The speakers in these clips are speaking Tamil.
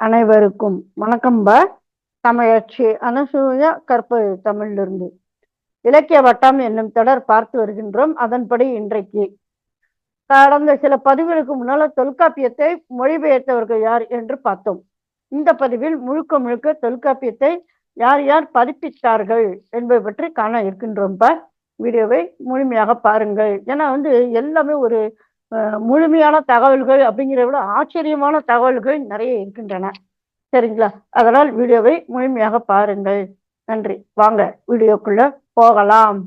அனைவருக்கும் வணக்கம்பா தமிழச்சி அனசூயா கற்பது தமிழிலிருந்து. இலக்கிய வட்டம் என்னும் தொடர் பார்த்து வருகின்றோம். அதன்படி இன்றைக்கு கடந்த சில பதிவுகளுக்கு முன்னால தொல்காப்பியத்தை மொழிபெயர்த்தவர்கள் யார் என்று பார்த்தோம். இந்த பதிவில் முழுக்க முழுக்க தொல்காப்பியத்தை யார் யார் பதிப்பித்தார்கள் என்பதை பற்றி காண இருக்கின்றோம்ப்பா வீடியோவை முழுமையாக பாருங்கள். ஏன்னா வந்து எல்லாமே ஒரு முழுமையான தகவல்கள் அப்படிங்கிறத விட ஆச்சரியமான தகவல்கள் நிறைய இருக்கின்றன. சரிங்களா? அதனால் வீடியோவை முழுமையாக பாருங்கள். நன்றி. வாங்க வீடியோக்குள்ள போகலாம்.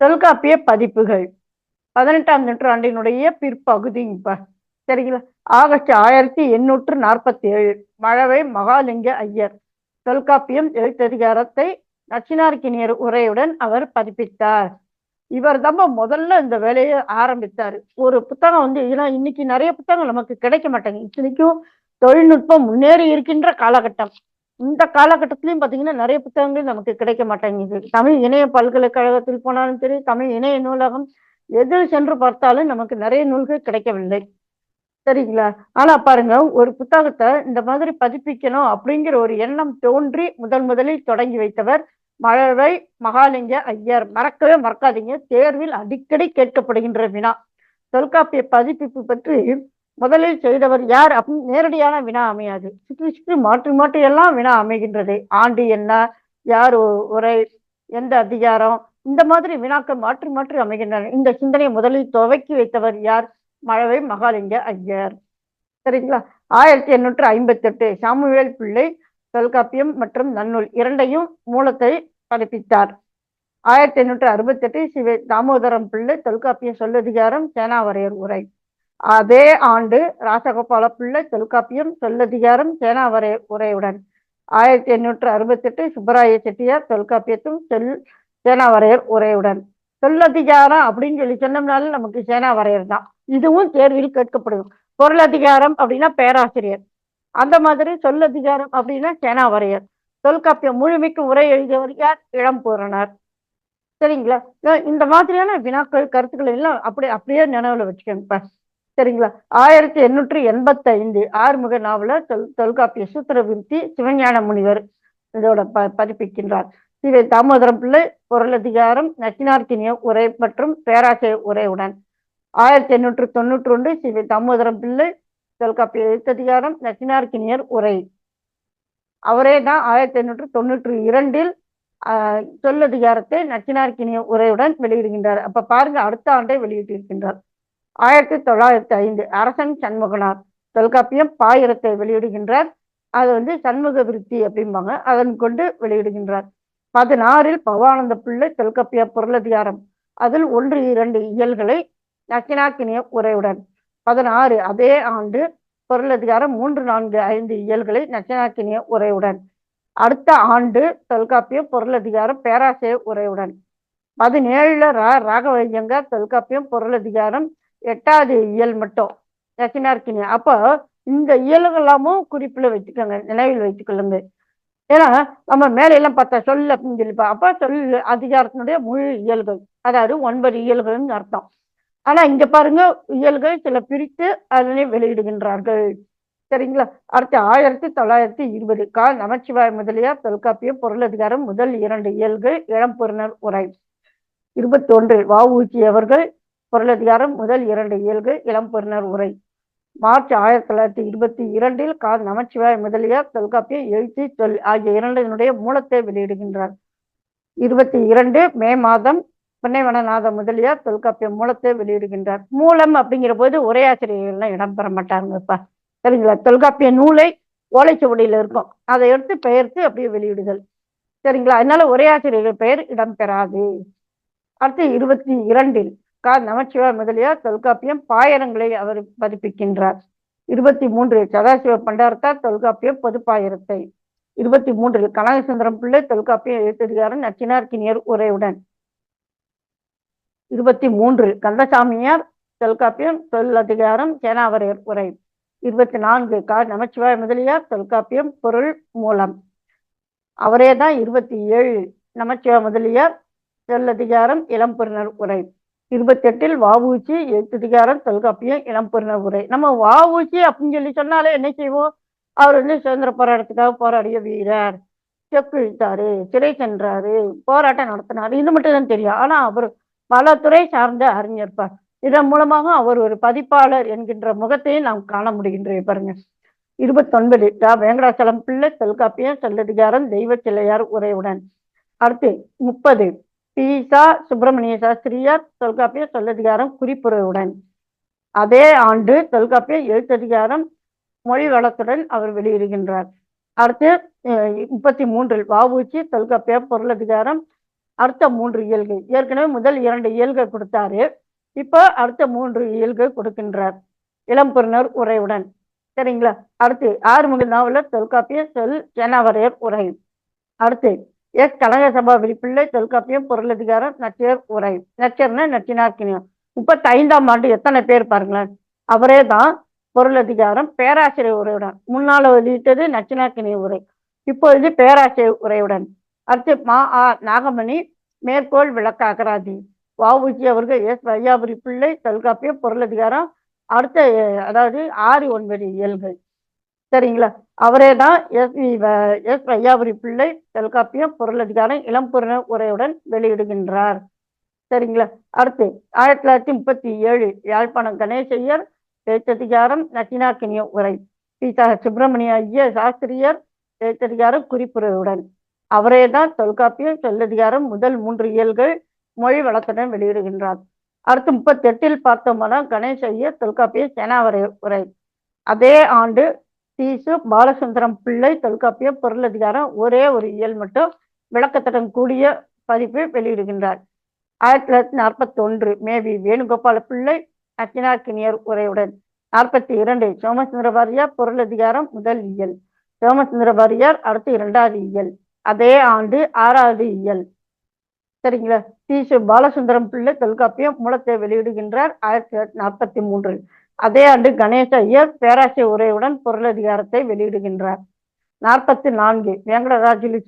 தொல்காப்பிய பதிப்புகள். பதினெட்டாம் நூற்றாண்டினுடைய பிற்பகுதி இப்ப சரிங்களா ஆகஸ்ட் ஆயிரத்தி எண்ணூற்று நாற்பத்தி ஏழு மழவை மகாலிங்க ஐயர். தொல்காப்பியம் எழுத்ததிகாரத்தை நச்சினார்க்கினியர் உரையுடன் அவர் பதிப்பித்தார். இவர் தான் முதல்ல இந்த வேலையை ஆரம்பித்தார். ஒரு புத்தகம் வந்து ஏன்னா இன்னைக்கு நிறைய புத்தகம் நமக்கு கிடைக்க மாட்டேங்குது. இத்தனைக்கும் தொழில்நுட்பம் முன்னேறி இருக்கின்ற காலகட்டம். இந்த காலகட்டத்திலையும் பாத்தீங்கன்னா நிறைய புத்தகங்கள் நமக்கு கிடைக்க மாட்டேங்குது. தமிழ் இணைய பல்கலைக்கழகத்தில் போனாலும் சரி தமிழ் இணைய நூலகம் எதில் சென்று பார்த்தாலும் நமக்கு நிறைய நூல்கள் கிடைக்கவில்லை. சரிங்களா? ஆனா பாருங்க ஒரு புத்தகத்தை இந்த மாதிரி பதிப்பிக்கணும் அப்படிங்கிற ஒரு எண்ணம் தோன்றி முதல் முதலில் தொடங்கி வைத்தவர் மழவை மகாலிங்க ஐயர். மறக்கவே மறக்காதீங்க. தேர்வில் அடிக்கடி கேட்கப்படுகின்ற வினா. தொல்காப்பிய பதிப்பிப்பு பற்றி முதலில் செய்தவர் யார்? அப்படின்னு நேரடியான வினா அமையாது. சுற்றி சுற்றி மாற்றி மாற்றி எல்லாம் வினா அமைகின்றது. ஆண்டு என்ன யார் உரை எந்த அதிகாரம் இந்த மாதிரி வினாக்கள் மாற்றி மாற்றி அமைகின்றன. இந்த சிந்தனையை முதலில் துவக்கி வைத்தவர் யார்? மழவை மகாலிங்க ஐயர். சரிங்களா? ஆயிரத்தி எண்ணூற்று ஐம்பத்தி எட்டு சாமுவேல் பிள்ளை தொல்காப்பியம் மற்றும் நன்னூல் இரண்டையும் மூலத்தை பதிப்பித்தார் ஆயிரத்தி எண்ணூற்று அறுபத்தி எட்டு சிவ தாமோதரம் பிள்ளை தொல்காப்பிய சொல்லதிகாரம் சேனாவரையர் உரை. அதே ஆண்டு ராசகோபால பிள்ளை தொல்காப்பியம் சொல்லதிகாரம் சேனாவரையர் உரையுடன். ஆயிரத்தி எண்ணூற்று அறுபத்தி எட்டு சுப்பராய செட்டியார் தொல்காப்பியத்தும் செல் சேனாவரையர் உரையுடன். சொல்லதிகாரம் அப்படின்னு சொல்லி சொன்னோம்னாலும் நமக்கு சேனா வரையர் தான் இதுவும் தேர்வில் கேட்கப்படும் பொருளதிகாரம் அப்படின்னா பேராசிரியர். அந்த மாதிரி சொல்லதிகாரம் அப்படின்னா சேனா வரையர். தொல்காப்பியம் முழுமைக்கு உரை எழுதியவர் யார்? இளம் பூரணர் சரிங்களா இந்த மாதிரியான வினாக்கள் கருத்துக்கள் எல்லாம் அப்படி அப்படியே நினைவுல வச்சுக்கோங்க. இப்ப. சரிங்களா? ஆயிரத்தி எண்ணூற்றி எண்பத்தி ஐந்து ஆறுமுக நாவல தொல் தொல்காப்பிய சூத்திர விருத்தி சிவஞான முனிவர் இதோட ப பதிப்பிக்கின்றார். சிவை தாமோதரம் பிள்ளை பொருளதிகாரம் நச்சினார்க்கினிய உரை மற்றும் பேராசிரியர் உரையுடன். ஆயிரத்தி எண்ணூற்று தொண்ணூற்றி ஒன்று சிவை தாமோதரம் பிள்ளை தொல்காப்பிய எழுத்ததிகாரம் நச்சினார்க்கினியர் உரை. அவரே தான் ஆயிரத்தி எண்ணூற்று தொண்ணூற்று இரண்டில் சொல்லதிகாரத்தை நச்சினார்க்கினிய உரையுடன் வெளியிடுகின்றார். அப்ப பாருங்க அடுத்த ஆண்டே வெளியிட்டிருக்கின்றார். ஆயிரத்தி தொள்ளாயிரத்தி ஐந்து அரசன் சண்முகனார். தொல்காப்பியம் பாயிரத்தை வெளியிடுகின்றார். அது வந்து சண்முக விருத்தி அப்படிம்பாங்க. அதன் கொண்டு வெளியிடுகின்றார். பதினாறில் பவானந்த பிள்ளை தொல்காப்பிய பொருளதிகாரம் அதில் ஒன்று இரண்டு இயல்களை நக்கினாக்கினிய உரையுடன் பதினாறு அதே ஆண்டு பொருளதிகாரம் மூன்று நான்கு ஐந்து இயல்களை நச்சினாக்கினிய உரையுடன் அடுத்த ஆண்டு தொல்காப்பியம் பொருளதிகாரம் பேராசிரியர் உரையுடன் பதினேழுல ரா ராகவையங்கார் தொல்காப்பியம் பொருளதிகாரம் எட்டாவது இயல் மட்டும் நச்சினார்க்கினிய அப்போ இந்த இயல்கள் எல்லாமும் குறிப்பில் வச்சுக்கோங்க நினைவில் வைத்துக்கொள்ளுங்க ஏன்னா நம்ம மேலையெல்லாம் எல்லாம் பார்த்தா சொல் அப்படின்னு சொல்லிப்பா. அப்போ அப்ப சொல் அதிகாரத்தினுடைய முழு இயல்கள் அதாவது ஒன்பது இயல்கள்னு அர்த்தம். ஆனா இங்க பாருங்க இயல்கள் சில பிரித்து அதனை வெளியிடுகின்றார்கள். சரிங்களா? அடுத்து ஆயிரத்தி தொள்ளாயிரத்தி இருபது. கா. நமச்சிவாய முதலியார் தொல்காப்பியம் பொருளதிகாரம் முதல் இரண்டு இயல்கள் இளம்பொருணர் உரை. இருபத்தி ஒன்று வஉசி அவர்கள் பொருளதிகாரம் முதல் இரண்டு இயல்கள் இளம்பொருணர் உரை. மார்ச் ஆயிரத்தி தொள்ளாயிரத்தி இருபத்தி இரண்டில் கா நமச்சிவாய முதலியார் தொல்காப்பிய எழுத்தி சொல் ஆகிய இரண்டினுடைய மூலத்தை வெளியிடுகின்றார். இருபத்தி இரண்டு மே மாதம் பின்னைவனநாத முதலியார் தொல்காப்பிய மூலத்தை வெளியிடுகின்றார். மூலம் அப்படிங்கிற போது உரையாசிரியர்கள்லாம் இடம்பெற மாட்டாங்கப்பா. சரிங்களா? தொல்காப்பிய நூலை ஓலைச்சுவடியில் இருக்கும். அதை எடுத்து பெயர்த்து அப்படியே வெளியிடுதல். சரிங்களா? அதனால உரையாசிரியர்கள் பெயர் இடம்பெறாது. அடுத்து இருபத்தி இரண்டில் கா நமச்சிவாய் முதலியார் தொல்காப்பியம் பாயிரங்களை அவர் பதிப்பிக்கின்றார். இருபத்தி மூன்று சதாசிவ பண்டாரத்தார் தொல்காப்பியம் பொதுப்பாயிரத்தை. இருபத்தி மூன்றில் கனகசுந்தரம் பிள்ளை தொல்காப்பியம் எழுத்ததிகாரன் நச்சினார்க்கினியர் உரையுடன். இருபத்தி மூன்று கந்தசாமியார் தொல்காப்பியம் சொல்லதிகாரம் சேனாவரையர் உரை. இருபத்தி நான்கு கா நமச்சிவாய் முதலியார் தொல்காப்பியம் பொருள் மூலம். அவரே தான் இருபத்தி ஏழு நமச்சிவாய் முதலியார் சொல்லதிகாரம் இளம்பெருனர் உரை. இருபத்தெட்டில் வாவூச்சி எழுத்ததிகாரம் தொல்காப்பியம் இளம்பெருண உரை. நம்ம வாவூச்சி அப்படின்னு சொல்லி சொன்னாலே என்ன செய்வோம்? அவர் வந்து சுதந்திர போராட்டத்துக்காக போராடிய வீரர். செக்கு இழுத்தாரு சிறை சென்றாரு போராட்டம் நடத்தினாரு. இது மட்டும் தான் தெரியும். ஆனா அவர் பல துறை சார்ந்த அறிஞர்ப்பார் இதன் மூலமாக அவர் ஒரு பதிப்பாளர் என்கின்ற முகத்தையும் நாம் காண முடிகின்றது பாருங்க. இருபத்தொன்பது டா வேங்கடாச்சலம் பிள்ளை தொல்காப்பியம் செல்லதிகாரம் தெய்வ சிலையார் உரையுடன். அடுத்து முப்பது பீசா சுப்பிரமணிய சாஸ்திரியார் தொல்காப்பிய சொல்லதிகாரம் குறிப்புரையுடன். அதே ஆண்டு தொல்காப்பிய எழுத்ததிகாரம் மொழி வளத்துடன் அவர் வெளியிடுகின்றார். அடுத்து முப்பத்தி மூன்றில் வாவூச்சி தொல்காப்பிய பொருளதிகாரம் அடுத்த மூன்று இயல்கை ஏற்கனவே முதல் இரண்டு இயல்கள் கொடுத்தாரு. இப்போ அடுத்த மூன்று இயல்கை கொடுக்கின்றார். இளம்பெருனர் உரையுடன். சரிங்களா? அடுத்து ஆறுமுக நாவலர் தொல்காப்பிய சொல் ஜனவரையர் உரை. அடுத்து எஸ் கனக சபா விழிப்பிள்ளை தொல்காப்பியம் பொருளதிகாரம் நச்சியர் உரை. நச்சியர்னா நச்சினார்கினியம் முப்பத்தி ஐந்தாம் ஆண்டு எத்தனை பேர் பாருங்களேன். அவரே தான் பொருளதிகாரம் பேராசிரியர் உரையுடன். முன்னால வெளியிட்டது நச்சினார்கினிய உரை. இப்பொழுது பேராசிரியர் உரையுடன். அடுத்து மா ஆ நாகமணி மேற்கோள் விளக்க அகராதி. வஉசி அவர்கள் எஸ் வையாபுரி பிள்ளை தொல்காப்பியம் பொருளதிகாரம் அடுத்த அதாவது ஆறு ஒன்பது இயல்கள் சரிங்களா? அவரே தான் எஸ் எஸ் வையாபுரி பிள்ளை தொல்காப்பியம் பொருளதிகாரம் இளம்புற உரையுடன் வெளியிடுகின்றார். சரிங்களா? அடுத்து ஆயிரத்தி தொள்ளாயிரத்தி முப்பத்தி ஏழு யாழ்ப்பாணம் கணேசையர் பேச்சதிகாரம் நச்சினாக்கினிய உரை. பீதா சுப்பிரமணிய ஐயர் சாஸ்திரியர் பேச்சதிகாரம் குறிப்புரையுடன். அவரே தான் தொல்காப்பியம் சொல்லதிகாரம் முதல் மூன்று இயல்கள் மொழி வளத்துடன் வெளியிடுகின்றார். அடுத்து முப்பத்தி எட்டில் பார்த்தோம்னா கணேஷ் ஐயர் தொல்காப்பிய சேனாவரை உரை. அதே ஆண்டு தீசு பாலசுந்தரம் பிள்ளை தொல்காப்பிய பொருளதிகாரம் ஒரே ஒரு இயல் மட்டும் விளக்கத்துடன் கூடிய பதிப்பை வெளியிடுகின்றார். ஆயிரத்தி தொள்ளாயிரத்தி நாற்பத்தி ஒன்று மேவி வேணுகோபால பிள்ளை அச்சினாக்கினியர் உரையுடன். நாற்பத்தி இரண்டு சோமசுந்தர வாரியார் பொருளதிகாரம் முதல் இயல். சோமசுந்தர வாரியார் அடுத்து இரண்டாவது இயல். அதே ஆண்டு ஆறாவது இயல். சரிங்களா? தீசு பாலசுந்தரம் பிள்ளை தொல்காப்பியம் மூலத்தை வெளியிடுகின்றார் ஆயிரத்தி தொள்ளாயிரத்தி நாற்பத்தி மூன்றில் அதே ஆண்டு கணேச ஐயர் பேராசை உரையுடன் பொருளதிகாரத்தை வெளியிடுகின்றார். நாற்பத்தி நான்கு வேங்கடராஜலி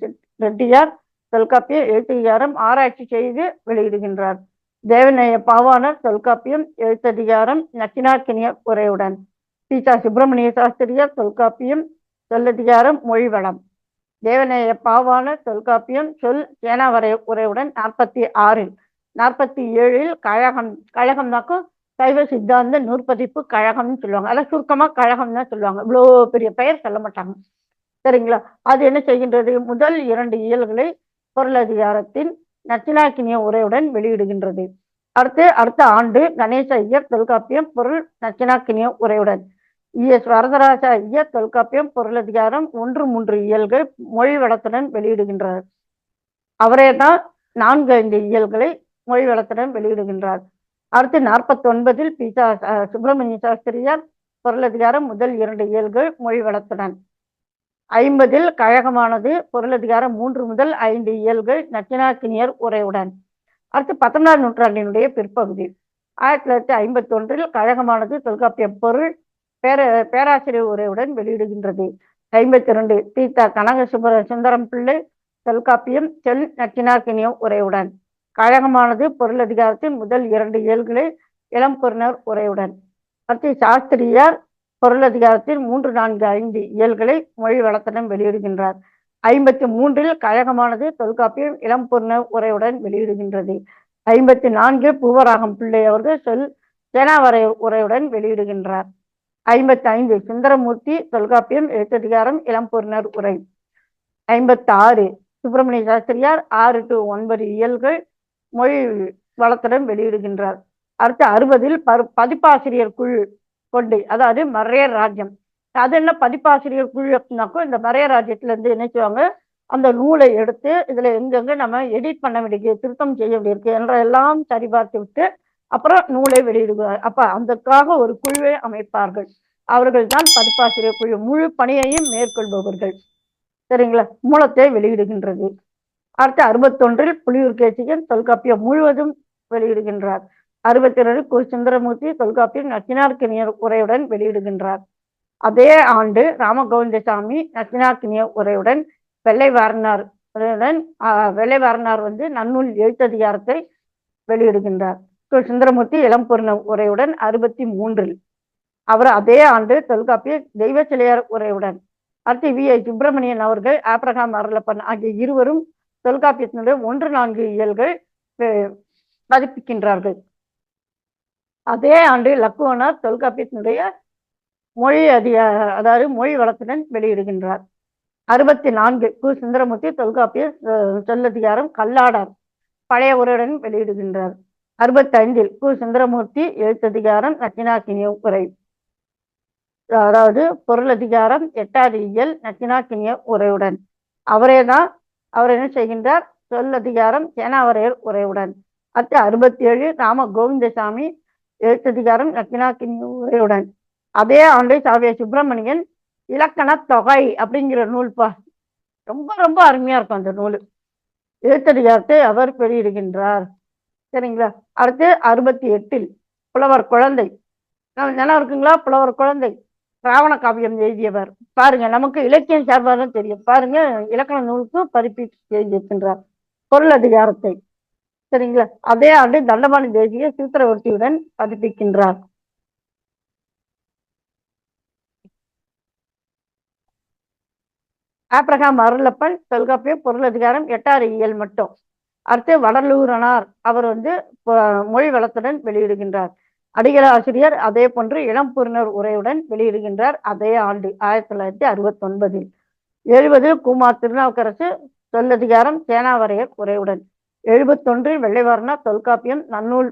ரெட்டியார் தொல்காப்பிய எழுத்ததிகாரம் ஆராய்ச்சி செய்து வெளியிடுகின்றார். தேவநேய பாவாணர் தொல்காப்பியம் எழுத்ததிகாரம் நச்சினாக்கினிய உரையுடன். சீதா சுப்பிரமணிய சாஸ்திரியார் தொல்காப்பியம் சொல்லதிகாரம் மொழிவளம். தேவநேய பாவான தொல்காப்பியம் சொல் சேனாவரை உரையுடன் நாற்பத்தி ஆறில் நாற்பத்தி ஏழில் கழகம் கழகம்னாக்கும் சைவ சித்தாந்த நூற்பதிப்பு கழகம்னு சொல்லுவாங்க. அதான் சுருக்கமா கழகம் தான் சொல்லுவாங்க. இவ்வளோ பெரிய பெயர் சொல்ல மாட்டாங்க. சரிங்களா? அது என்ன செய்கின்றது? முதல் இரண்டு இயல்களை பொருளதிகாரத்தின் நச்சினாக்கினிய உரையுடன் வெளியிடுகின்றது. அடுத்து அடுத்த ஆண்டு கணேச ஐயர் தொல்காப்பியம் பொருள் நச்சினாக்கினிய உரையுடன். எஸ் வரதராஜ ஐயர் தொல்காப்பியம் பொருளதிகாரம் ஒன்று மூன்று இயல்கள் மொழி வளத்துடன் வெளியிடுகின்றார். அவரே தான் நான்கு ஐந்து இயல்களை மொழி வளத்துடன் வெளியிடுகின்றார். அடுத்து நாற்பத்தி ஒன்பதில் பீதா சுப்பிரமணிய சாஸ்திரியார் பொருளதிகாரம் முதல் இரண்டு இயல்கள் மொழி வளத்துடன் ஐம்பதில் கழகமானது பொருளதிகாரம் மூன்று முதல் ஐந்து இயல்கள் நச்சினாக்கினியர் உரையுடன். அடுத்து பத்தொன்பதாம் நூற்றாண்டினுடைய பிற்பகுதி. ஆயிரத்தி தொள்ளாயிரத்தி ஐம்பத்தி ஒன்றில் கழகமானது தொல்காப்பிய பொருள் பேர பேராசிரியர் உரையுடன் வெளியிடுகின்றது. ஐம்பத்தி ரெண்டு தீத்தா கனக சுந்தரம் பிள்ளை தொல்காப்பியம் செல் நச்சினாக்கினிய உரையுடன். கழகமானது பொருளதிகாரத்தின் முதல் இரண்டு இயல்களை இளம்பொருணர் உரையுடன். மத்திய சாஸ்திரியார் பொருளதிகாரத்தில் மூன்று நான்கு ஐந்து இயல்களை மொழி வளத்துடன் வெளியிடுகின்றார். ஐம்பத்தி மூன்றில் கழகமானது தொல்காப்பியம் இளம்பொருணர் உரையுடன் வெளியிடுகின்றது. ஐம்பத்தி நான்கு பூவராகம் பிள்ளை அவர்கள் சொல் சேனாவரை உரையுடன் வெளியிடுகின்றார். ஐம்பத்தி ஐந்து சுந்தரமூர்த்தி தொல்காப்பியம் எழுத்ததிகாரம் இளம்பொருணர் உரை. ஐம்பத்தி ஆறு சுப்பிரமணிய சாஸ்திரியார் ஆறு டு ஒன்பது இயல்கள் மொழி வளத்துடன் வெளியிடுகின்றார். அடுத்து அறுபதில் பரு பதிப்பாசிரியர் குழு கொண்டு அதாவது மறைய ராஜ்யம். அது என்ன பதிப்பாசிரியர் குழு அப்படின்னாக்கோ இந்த மறைய ராஜ்யத்துல இருந்து நினைச்சுவாங்க அந்த நூலை எடுத்து இதுல எங்கெங்க நம்ம எடிட் பண்ண வேண்டியது திருத்தம் செய்ய வேண்டியிருக்கு என்ற எல்லாம் சரிபார்த்து விட்டு அப்புறம் நூலை வெளியிடுவார். அப்ப அதற்காக ஒரு குழுவை அமைப்பார்கள். அவர்கள் தான் பதிப்பாசிரியர் குழு. முழு பணியையும் மேற்கொள்பவர்கள். சரிங்களா? மூலத்தை வெளியிடுகின்றது. அடுத்து அறுபத்தொன்றில் புலியூர் கேசிகன் தொல்காப்பியம் முழுவதும் வெளியிடுகின்றார். அறுபத்தி ரெண்டு கு சுந்தரமூர்த்தி தொல்காப்பியம் நச்சினார்கினியர் உரையுடன் வெளியிடுகின்றார். அதே ஆண்டு ராமகோவிந்தசாமி நச்சினார்கினியர் உரையுடன் வெள்ளை வாரனார் உடன் வெள்ளை வாரனார் வந்து நன்னூல் எழுத்ததிகாரத்தை வெளியிடுகின்றார். கு. சுந்தரமூர்த்தி இளம்பூர்ண உரையுடன் அறுபத்தி மூன்றில் அவர் அதே ஆண்டு தொல்காப்பிய தெய்வ சிலையார் உரையுடன். அடுத்து வி. ஐ. சுப்பிரமணியன் அவர்கள் ஆப்ரகாம் அருளப்பன் ஆகிய இருவரும் தொல்காப்பியத்தினுடைய ஒன்று நான்கு இயல்கள் பதிப்பிக்கின்றார்கள். அதே ஆண்டு லக்குவனார் தொல்காப்பியத்தினுடைய மொழி அதிக அதாவது மொழி வளத்துடன் வெளியிடுகின்றார். அறுபத்தி நான்கு கு. சுந்தரமூர்த்தி தொல்காப்பிய சொல்லதிகாரம் கல்லாடார் பழைய உரையுடன் வெளியிடுகின்றார். அறுபத்தி ஐந்தில் கு. சுந்தரமூர்த்தி எழுத்ததிகாரம் நச்சினாக்கினிய உரை. அதாவது பொருள் அதிகாரம் எட்டாவது இயல் நச்சினாக்கினிய உரையுடன். அவரே தான் அவர் என்ன செய்கின்றார்? சொல் அதிகாரம் சேனாவரையர் உரையுடன். அடுத்து அறுபத்தி ஏழு ராம கோவிந்தசாமி எழுத்ததிகாரம் நச்சினாக்கினிய உரையுடன். அதே ஆண்டு சாவிய சுப்பிரமணியன் இலக்கண தொகை அப்படிங்கிற நூல்பா ரொம்ப ரொம்ப அருமையா இருக்கும் அந்த நூல். எழுத்ததிகாரத்தை அவர் வெளியிடுகின்றார். சரிங்களா? அடுத்து அறுபத்தி எட்டில் புலவர் குழந்தை. நிலம் இருக்குங்களா? புலவர் குழந்தை. ராவண காவியம் எழுதியவர். பாருங்க நமக்கு இலக்கியம் சார்பாக தான் தெரியும். பாருங்க இலக்கண நூலுக்கு பதிப்பீட்டு எழுதியிருக்கின்றார் பொருள் அதிகாரத்தை. சரிங்களா? அதே ஆண்டு தண்டபாணி தேசிய சூத்திரவர்த்தியுடன் பதிப்பிக்கின்றார். ஆப்ரகாம் அருளப்பன் தொல்காப்பிய பொருள் அதிகாரம் எட்டாறு இயல் மட்டும். அடுத்து வடலூரனார். அவர் வந்து மொழி வளத்துடன் வெளியிடுகின்றார். அடிகள ஆசிரியர் அதே போன்று இளம்பூரினர் உரையுடன் வெளியிடுகின்றார் அதே ஆண்டு ஆயிரத்தி தொள்ளாயிரத்தி அறுபத்தி ஒன்பதில் எழுபதில் குமார் திருநாவுக்கரசு சொல்லதிகாரம் சேனாவரையர் உரையுடன். எழுபத்தொன்றில் வெள்ளைவர்ணா தொல்காப்பியம் நன்னூல்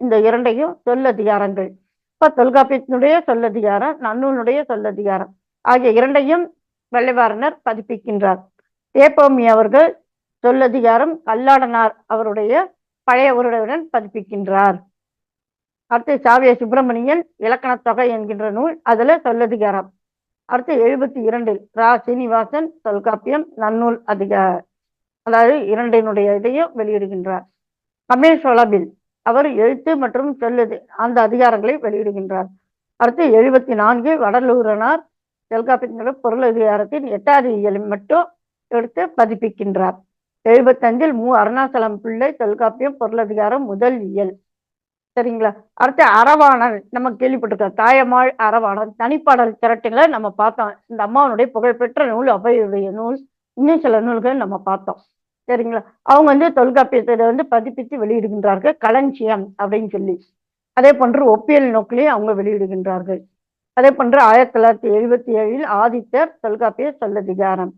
இந்த இரண்டையும் சொல்லதிகாரங்கள் இப்ப தொல்காப்பியத்தினுடைய சொல்லதிகாரம் நன்னூலுடைய சொல்லதிகாரம் ஆகிய இரண்டையும் வெள்ளைவாரனர் பதிப்பிக்கின்றார். தேப்போமி அவர்கள் சொல்லதிகாரம் கல்லாடனார் அவருடைய பழைய உருடையுடன் பதிப்பிக்கின்றார். அடுத்து சாவிய சுப்பிரமணியன் இலக்கணத் தொகை என்கின்ற நூல் அதுல சொல்லதிகாரம். அடுத்து எழுபத்தி இரண்டில் ரா. சீனிவாசன் தொல்காப்பியம் நன்னூல் அதிக அதாவது இரண்டினுடைய இதையும் வெளியிடுகின்றார். கமேஷ் வளபில் அவர் எழுத்து மற்றும் சொல்லது அந்த அதிகாரங்களை வெளியிடுகின்றார். அடுத்து எழுபத்தி நான்கு வடலூரனார் தொல்காப்பியத்தினுடைய பொருள் அதிகாரத்தின் எட்டாவது இயலை மட்டும் எடுத்து பதிப்பிக்கின்றார். எழுபத்தஞ்சில் மு. அருணாசலம் பிள்ளை தொல்காப்பியம் பொருளதிகாரம் முதல் இயல். சரிங்களா அடுத்து அரவாணன் நம்ம கேள்விப்பட்டிருக்கோம். தாயமாள் அரவாணன் தனிப்பாடல் திரட்டுங்களை நம்ம பார்த்தோம். இந்த அம்மாவனுடைய புகழ்பெற்ற நூல் அவையுடைய நூல் இன்னும் சில நூல்கள் நம்ம பார்த்தோம். சரிங்களா அவங்க வந்து தொல்காப்பியத்தை வந்து பதிப்பித்து வெளியிடுகின்றார்கள். களஞ்சியம் அப்படின்னு சொல்லி. அதே போன்று ஒப்பியல் நோக்கிலையும் அவங்க வெளியிடுகின்றார்கள். அதே போன்று ஆயிரத்தி தொள்ளாயிரத்தி எழுபத்தி ஏழில் ஆதித்தர் தொல்காப்பிய சொல்லதிகாரம்.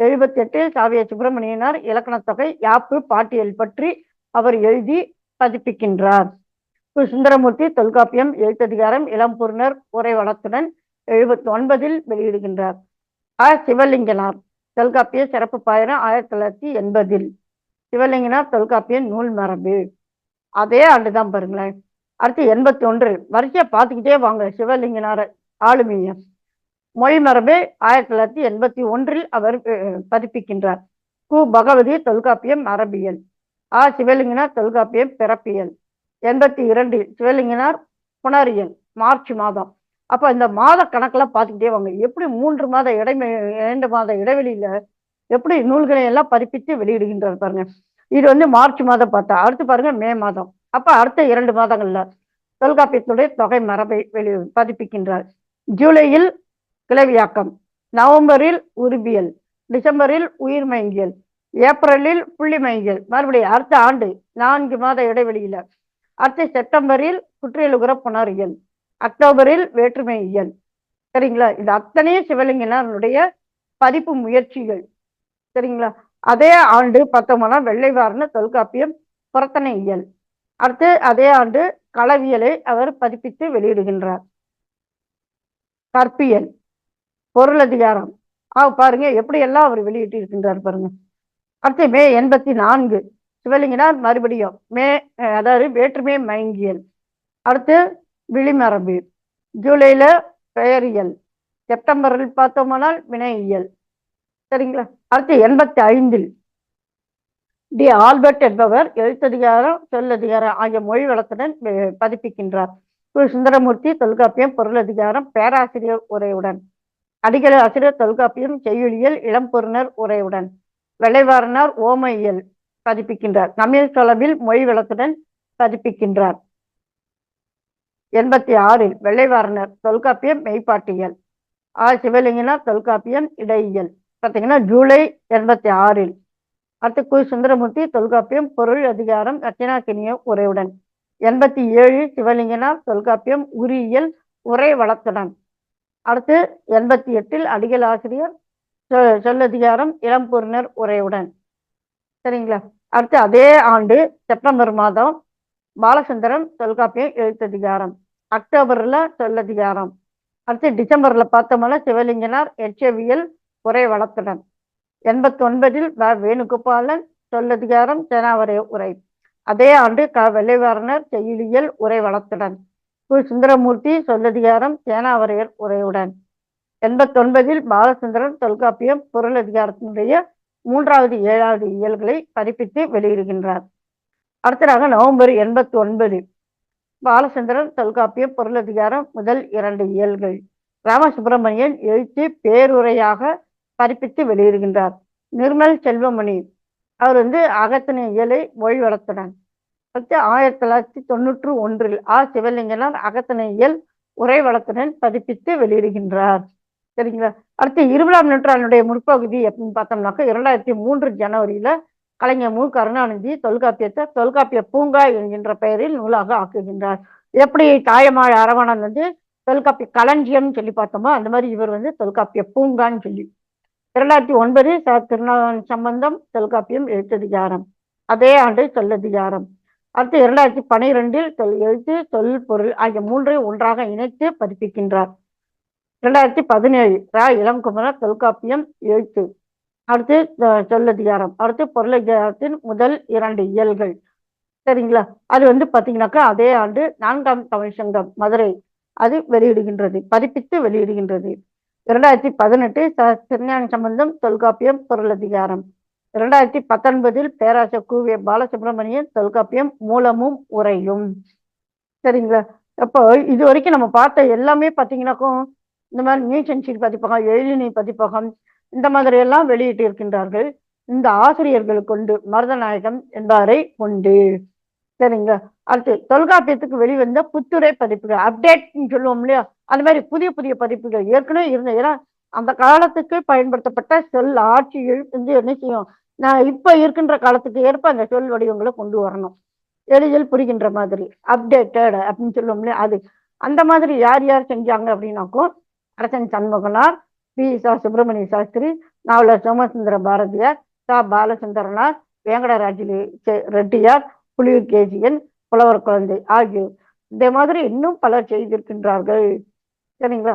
எழுபத்தி எட்டில் சாவிய சுப்பிரமணியனார் இலக்கணத் தொகை யாப்பு பாட்டியல் பற்றி அவர் எழுதி பதிப்பிக்கின்றார். சுந்தரமூர்த்தி தொல்காப்பியம் எழுத்ததிகாரம் இளம்பூர்ணர் உரை வளத்துடன் எழுபத்தி ஒன்பதில் வெளியிடுகின்றார். ஆ. சிவலிங்கனார் தொல்காப்பிய சிறப்பு பாயிரம் ஆயிரத்தி தொள்ளாயிரத்தி எண்பதில். சிவலிங்கனார் தொல்காப்பிய நூல் மரபு. அதே ஆண்டுதான் பாருங்களேன். அடுத்து எண்பத்தி ஒன்று வரிசையை பார்த்துக்கிட்டே வாங்க சிவலிங்கனார ஆளுமைய மொழி மரபு ஆயிரத்தி தொள்ளாயிரத்தி எண்பத்தி ஒன்றில் அவர் பதிப்பிக்கின்றார். கு. பகவதி தொல்காப்பியம் மரபியல். ஆ. சிவலிங்கனார் தொல்காப்பியம் பிறப்பியல். எண்பத்தி இரண்டில் சிவலிங்கனார் புனரியன் மார்ச் மாதம். அப்போ இந்த மாத கணக்கெல்லாம் பார்த்துக்கிட்டே வாங்க. எப்படி மூன்று மாத இடைமே இரண்டு மாத இடைவெளியில எப்படி நூல்களை எல்லாம் பதிப்பித்து வெளியிடுகின்றார் பாருங்க. இது வந்து மார்ச் மாதம் பார்த்தா. அடுத்து பாருங்க மே மாதம். அப்ப அடுத்த இரண்டு மாதங்கள்ல தொல்காப்பியத்துடைய தொகை மரபை வெளி பதிப்பிக்கின்றார். ஜூலையில் கிளவியாக்கம் நவம்பரில் உருபியல் டிசம்பரில் உயிர்மயங்கியல் ஏப்ரலில் புள்ளிமயங்கியல். மறுபடியும் அடுத்த ஆண்டு நான்கு மாத இடைவெளியில அடுத்து செப்டம்பரில் குற்றியலுகுற புணரியல் அக்டோபரில் வேற்றுமை இயல் சரிங்களா? இது அத்தனையும் சிவலிங்கனுடைய பதிப்பு முயற்சிகள். சரிங்களா? அதே ஆண்டு பத்தொன்பதாம் வெள்ளை வாரண தொல்காப்பியம் புறத்தனை இயல் அடுத்து அதே ஆண்டு களவியலை அவர் பதிப்பித்து வெளியிடுகின்றார். கற்பியல். பொருளதிகாரம் ஆ பாருங்க எப்படி எல்லாம் அவர் வெளியிட்டு இருக்கின்றார் பாருங்க. அடுத்து மே எண்பத்தி நான்கு. சிவலிங்கனார் மறுபடியும் மே அதாவது வேற்றுமை மயங்கியல். அடுத்து விழிமரபு. ஜூலைல பெயரியல். செப்டம்பரில் பார்த்தோம்னால் வினையியல். சரிங்களா? அடுத்து எண்பத்தி ஐந்தில் டி ஆல்பர்ட் என்பவர் எழுத்ததிகாரம் சொல்லதிகாரம் ஆகிய மொழி வளத்துடன் பதிப்பிக்கின்றார். சுந்தரமூர்த்தி தொல்காப்பியம் பொருளதிகாரம் பேராசிரியர் உரையுடன். அடிகளை ஆசிரியர் தொல்காப்பியம் செய்யுளியல் இளம்பொருணர் உரையுடன். வெள்ளைவாரனார் ஓமையியல். பதிப்பிக்கின்றார் தமிழ் தொலைவில் மொழி வளத்துடன் பதிப்பிக்கின்றார் எண்பத்தி ஆறில் வெள்ளைவாரனர் தொல்காப்பியம் மெய்ப்பாட்டியல். ஆ சிவலிங்கனார் தொல்காப்பியம் இடையியல். பார்த்தீங்கன்னா ஜூலை எண்பத்தி ஆறில். அடுத்து கு. சுந்தரமூர்த்தி தொல்காப்பியம் பொருள் அதிகாரம் ரச்சனாக்கினிய உரையுடன். எண்பத்தி ஏழு சிவலிங்கனார் தொல்காப்பியம் உரியியல் உரை வளத்துடன். அடுத்து எண்பத்தி எட்டில் அடிகள் ஆசிரியர் சொல்லதிகாரம் இளம்பொருணர் உரையுடன். சரிங்களா? அடுத்து அதே ஆண்டு செப்டம்பர் மாதம் பாலசுந்தரம் தொல்காப்பியம் எழுத்ததிகாரம். அக்டோபர்ல சொல்லதிகாரம். அடுத்து டிசம்பர்ல பார்த்தோம்னா சிவலிங்கனார் எச்சவியல் உரை வளத்துடன் எண்பத்தி ஒன்பதில் வ. வேணுகோபாலன் சொல்லதிகாரம் சேனாவரை உரை. அதே ஆண்டு க. வெள்ளைவாரனர் செயலியல் உரை வளத்துடன் கு. சுந்தரமூர்த்தி சொல்லதிகாரம் சேனாவரையர் உரையுடன். எண்பத்தி ஒன்பதில் பாலசுந்தரன் தொல்காப்பியம் பொருள் அதிகாரத்தினுடைய மூன்றாவது ஏழாவது இயல்களை பதிப்பித்து வெளியிடுகின்றார். அடுத்ததாக நவம்பர் எண்பத்தி ஒன்பது பாலச்சந்திரன் தொல்காப்பியம் பொருளதிகாரம் முதல் இரண்டு இயல்கள். ராமசுப்பிரமணியன் எழுத்து பேருரையாக பதிப்பித்து வெளியிடுகின்றார். நிர்மல் செல்வமணி அவர் வந்து அகத்தின இயலை மொழி வளத்துடன் அடுத்து ஆயிரத்தி தொள்ளாயிரத்தி தொண்ணூற்று ஒன்றில் ஆ. சிவலிங்கனார் அகத்தின இயல் உரை வளத்துடன் பதிப்பித்து வெளியிடுகின்றார். சரிங்களா? அடுத்து இருபதாம் நூற்றாண்டுடைய முற்பகுதி அப்படின்னு பார்த்தோம்னாக்கா இரண்டாயிரத்தி மூன்று ஜனவரியில கலைஞர் மு. கருணாநிதி தொல்காப்பியத்தை தொல்காப்பிய பூங்கா என்கின்ற பெயரில் நூலாக ஆக்குகின்றார். எப்படி தாயமாய் அரவணன் வந்து தொல்காப்பிய களஞ்சியம் சொல்லி பார்த்தோமோ அந்த மாதிரி இவர் வந்து தொல்காப்பிய பூங்கான்னு சொல்லி. இரண்டாயிரத்தி ஒன்பது ச திருநாள் சம்பந்தம் தொல்காப்பியம் எழுத்ததிகாரம் அதே ஆண்டு சொல்லதிகாரம் அடுத்து இரண்டாயிரத்தி பனிரெண்டில் தொல் எழுத்து தொல் பொருள் ஆகிய மூன்றை ஒன்றாக இணைத்து பதிப்பிக்கின்றார். இரண்டாயிரத்தி பதினேழு ரா இளங்குமர தொல்காப்பியம் எழுத்து. அடுத்து சொல்லதிகாரம் அடுத்து பொருளதிகாரத்தின் முதல் இரண்டு இயல்கள். சரிங்களா? அது வந்து பார்த்தீங்கன்னாக்கா அதே ஆண்டு நான்காம் தமிழ் சங்கம் மதுரை அது வெளியிடுகின்றது பதிப்பித்து வெளியிடுகின்றது. இரண்டாயிரத்தி பதினெட்டு திருஞான சம்பந்தம் தொல்காப்பியம் பொருளதிகாரம் இரண்டாயிரத்தி பத்தொன்பதில் பேராசர் கூவிய பாலசுப்ரமணியன் தொல்காப்பியம் மூலமும் உரையும். சரிங்களா? அப்போ இது வரைக்கும் நம்ம பார்த்த எல்லாமே பார்த்தீங்கன்னாக்கும் இந்த மாதிரி நியூஸ் சென்சீட் பதிப்பகம் எழிலினி பதிப்பகம் இந்த மாதிரி எல்லாம் வெளியிட்டு இருக்கின்றார்கள். இந்த ஆசிரியர்கள் கொண்டு மருதநாயகம் என்பவரை கொண்டு சரிங்க. அடுத்து தொல்காப்பியத்துக்கு வெளிவந்த புத்துரை பதிப்புகள் அப்டேட்னு சொல்லுவோம் இல்லையா? அந்த மாதிரி புதிய புதிய பதிப்புகள் ஏற்கனவே இருந்த ஏன்னா அந்த காலத்துக்கு பயன்படுத்தப்பட்ட சொல் ஆட்சிகள் வந்து என்ன செய்யும்? நான் இப்போ இருக்கின்ற காலத்துக்கு ஏற்ப அந்த சொல் வடிவங்களை கொண்டு வரணும். எளிதில் புரிகின்ற மாதிரி அப்டேட்டட் அப்படின்னு சொல்லுவோம் இல்லையா? அது. அந்த மாதிரி யார் யார் செஞ்சாங்க அப்படின்னாக்கும் அரசன் சண்முகனார் பி. சா. சுப்பிரமணிய சாஸ்திரி நாவலர் சோமசுந்தர பாரதியார் சா. பாலசுந்தரனார் வேங்கடராஜலி ரெட்டியார் புலியூர் கேசியன் புலவர் குழந்தை ஆகியோர். இந்த மாதிரி இன்னும் பலர் செய்திருக்கின்றார்கள். சரிங்களா?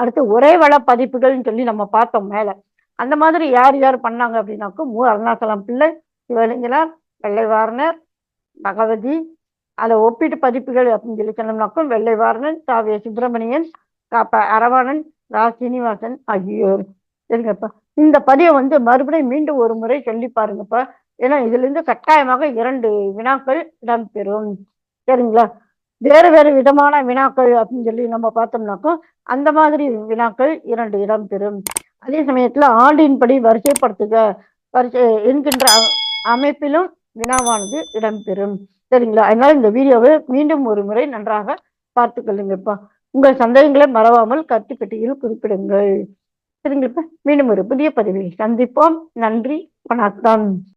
அடுத்து ஒரே வள பதிப்புகள்னு சொல்லி நம்ம பார்த்தோம் மேல. அந்த மாதிரி யார் யார் பண்ணாங்க அப்படின்னாக்கும் மு. அருணாசலம் பிள்ளை சிவலிங்கனார் வெள்ளைவாரணர் பகவதி. அதில் ஒப்பீட்டு பதிப்புகள் அப்படின்னு சொல்லி சொன்னோம்னாக்கும் வெள்ளைவாரணன் சாவிய சுப்பிரமணியன் காப்ப அரவாணன் ரா சீனிவாசன் ஆகியோர். சரிங்கப்பா. இந்த பதிவை வந்து மறுபடியும் மீண்டும் ஒரு முறை சொல்லி பாருங்கப்பா. ஏன்னா இதுல இருந்து கட்டாயமாக இரண்டு வினாக்கள் இடம்பெறும். சரிங்களா? வேறு வேறு விதமான வினாக்கள் அப்படின்னு சொல்லி நம்ம பார்த்தோம்னாக்கும் அந்த மாதிரி வினாக்கள் இரண்டு இடம்பெறும். அதே சமயத்துல ஆண்டின்படி வரிசைப்படுத்துக வரிசை என்கின்ற அமைப்பிலும் வினாவானது இடம்பெறும். சரிங்களா? அதனால இந்த வீடியோவை மீண்டும் ஒரு முறை நன்றாக பார்த்து கொள்ளுங்கப்பா உங்கள் சந்தேகங்களை மறவாமல் கருத்துக்கட்டியில் குறிப்பிடுங்கள். சரிங்களா? மீண்டும் ஒரு புதிய பதிவில் சந்திப்போம். நன்றி. வணக்கம்.